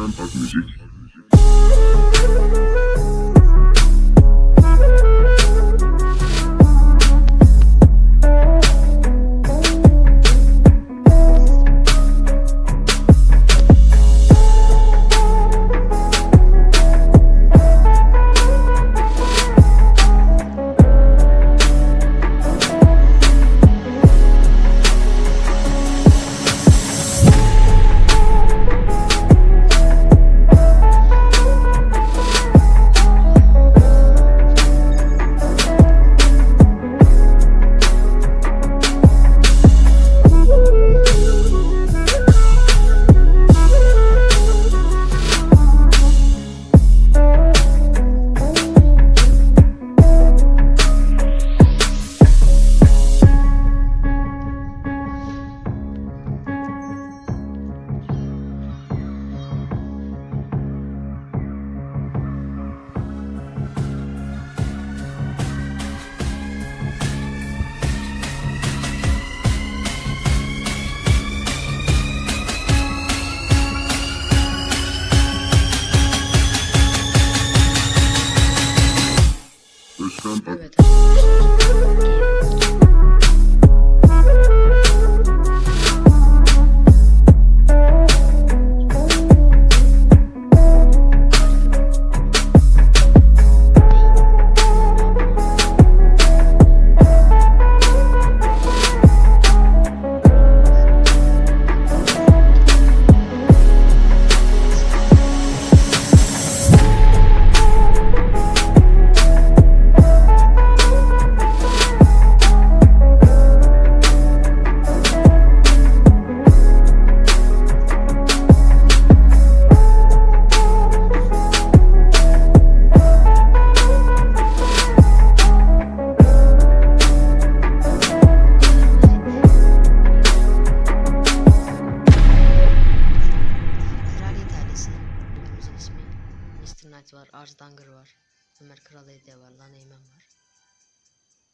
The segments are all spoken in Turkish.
Özkan Akmüzik. Ömer Kral Hediye var, Lan Eymen var.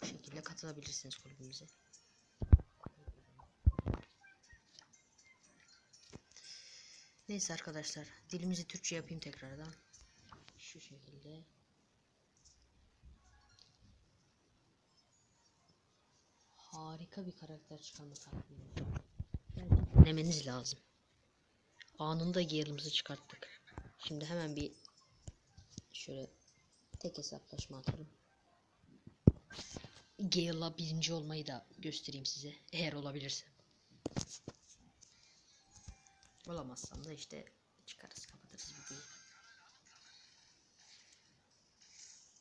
Bu şekilde katılabilirsiniz kulübümüze. Neyse arkadaşlar, dilimizi Türkçe yapayım tekrardan. Şu şekilde. Harika bir karakter çıkarma. Gerçekten Denemeniz lazım. Anında Gale'ımızı çıkarttık. Şimdi hemen bir şöyle tek hesaplaşma atalım. Gale'la birinci olmayı da göstereyim size. Eğer olabilirse. Olamazsam da işte çıkarız kapatırız videoyu.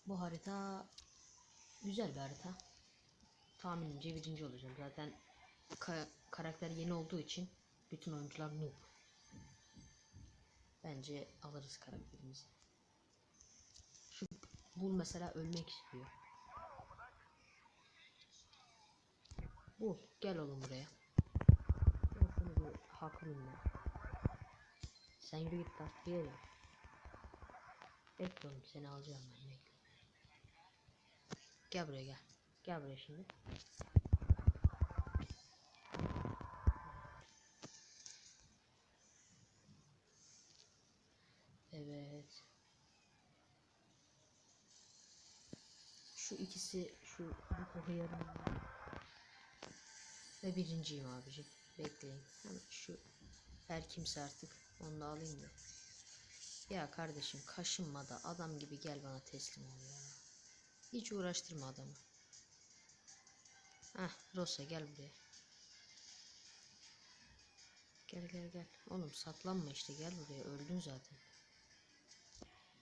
Bu harita güzel bir harita. Tahminimce birinci olacağım. Zaten ka- karakter yeni olduğu için bütün oyuncular noob. Bence alırız karakterimizi. Bul mesela ölmek istiyor. Bul gel oğlum buraya. Ben seni bir hakkımım ben. Sen yürü git takviye yap. Bekle oğlum seni alacağım ben bekle. Gel buraya gel. Gel buraya şimdi. Evet. Şu ikisi şu bu hıyarım. Ve birinciyim abicim. Bekleyin. Hemen şu her kimse artık onu da alayım da. Ya kardeşim kaşınma da adam gibi gel bana teslim ol ya. Hiç uğraştırma adamı. Heh Rosa gel buraya. Gel gel gel. Oğlum saklanma işte gel buraya öldün zaten.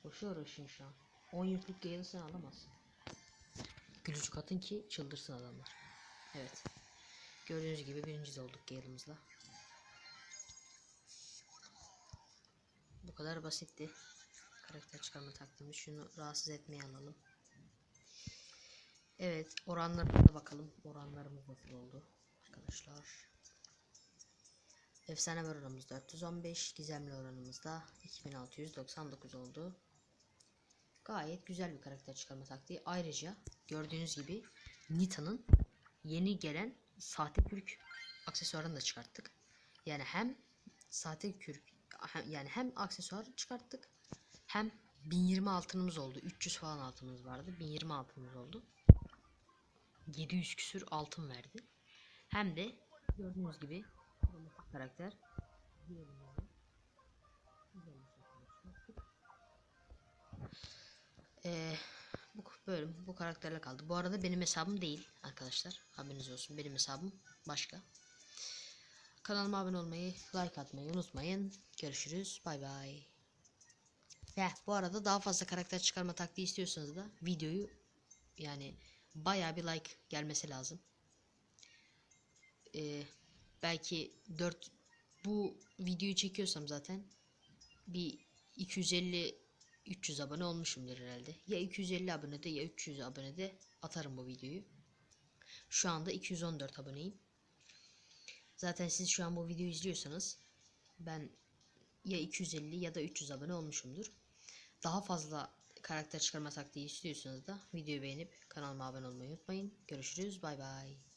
Boşu uğraşın şu an. 10 yüklük Gale'ı sen alamazsın. Gülücük atın ki çıldırsın adamlar. Evet. Gördüğünüz gibi birinci olduk Gale'ımızla. Bu kadar basitti. Karakter çıkarma taktiğimiz. Şunu rahatsız etmeye alalım. Evet. Oranlarına bakalım. Oranlarımız nasıl oldu? Arkadaşlar. Efsane oranımız 415. Gizemli oranımız da 2699 oldu. Gayet güzel bir karakter çıkarma taktiği. Ayrıca gördüğünüz gibi Nita'nın yeni gelen sahte kürk aksesuarını da çıkarttık. Yani hem sahte kürk yani hem aksesuar çıkarttık hem 1020 altınımız oldu. 300 falan altınımız vardı. 1020 altınımız oldu. 700 küsür altın verdi. Hem de gördüğünüz gibi karakter. Güzel Ee, bu bölüm bu karakterle kaldı. Bu arada benim hesabım değil arkadaşlar. Haberiniz olsun. Benim hesabım başka. Kanalıma abone olmayı, like atmayı unutmayın. Görüşürüz. Bay bay. Ve bu arada daha fazla karakter çıkarma taktiği istiyorsanız da videoyu yani bayağı bir like gelmesi lazım. Ee, belki 4 bu videoyu çekiyorsam zaten bir 250 300 abone olmuşumdur herhalde. Ya 250 abonede ya 300 abonede atarım bu videoyu. Şu anda 214 aboneyim. Zaten siz şu an bu videoyu izliyorsanız ben ya 250 ya da 300 abone olmuşumdur. Daha fazla karakter çıkarma taktiği istiyorsanız da videoyu beğenip kanalıma abone olmayı unutmayın. Görüşürüz. Bay bay.